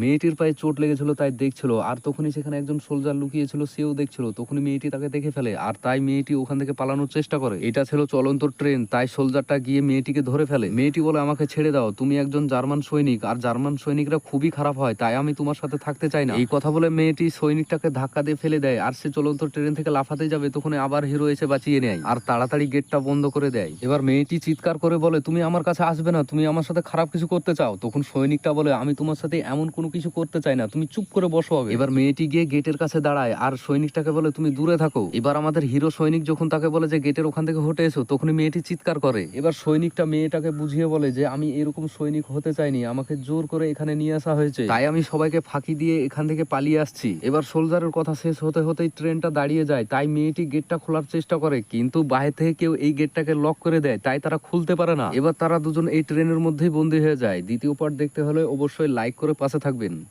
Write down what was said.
মেয়েটির পায়ে চোট লেগেছিল, তাই দেখছিল। আর তখনই সেখানে একজন সোলজার লুকিয়েছিল, সেও দেখছিল। তখনই মেয়েটি তাকে দেখে ফেলে, আর তাই মেয়েটি ওখান থেকে পালানোর চেষ্টা করে। এটা ছিল চলন্ত ট্রেন, তাই সোলজারটা গিয়ে মেয়েটিকে ধরে ফেলে। মেয়েটি বলে, আমাকে ছেড়ে দাও, তুমি একজন জার্মান সৈনিক, আর জার্মান সৈনিকরা খুবই খারাপ হয়, তাই আমি তোমার সাথে থাকতে চাই না। এই কথা বলে মেয়েটি সৈনিকটাকে ধাক্কা দিয়ে ফেলে দেয়, আর সে চলন্ত ট্রেন থেকে লাফাতে যাবে তখন আবার হিরো এসে বাঁচিয়ে নেয়, আর তাড়াতাড়ি গেটটা বন্ধ করে দেয়। এবার মেয়েটি চিৎকার করে বলে, তুমি আমার কাছে আসবে না, তুমি আমার সাথে খারাপ কিছু করতে চাও। তখন সৈনিকটা বলে, আমি তোমার সাথে এমন কোনো কিছু করতে চাই না, তুমি চুপ করে বসো আগে। এবার মেয়েটি গিয়ে গেটের কাছে দাঁড়ায়, আর সৈনিকটাকে বলে, তুমি দূরে থাকো। এবার আমাদের হিরো সৈনিক যখন তাকে বলে যে, গেটের ওখান থেকে হটে এসো, তখনই মেয়েটি চিৎকার করে। এবার সৈনিকটা মেয়েটাকে বুঝিয়ে বলে যে, আমি এরকম সৈনিক হতে চাইনি, আমাকে জোর করে এখানে নিয়ে আসা হয়েছে। তাই আমি সবাইকে ফাঁকি দিয়ে এখান থেকে পালিয়ে আসছি। এবার সোলজারের কথা শেষ হতে হতেই ট্রেনটা দাঁড়িয়ে যায়। তাই মেয়েটি গেটটা খোলার চেষ্টা করে, কিন্তু বাইরে থেকে কেউ এই গেটটাকে লক করে দেয়, তাই তারা খুলতে পারে না। এবার তারা দুজন এই ট্রেনের মধ্যেই বন্দী হয়ে যায়। দ্বিতীয় পার্ট দেখতে হলে অবশ্যই লাইক করে পাশে থাকবেন।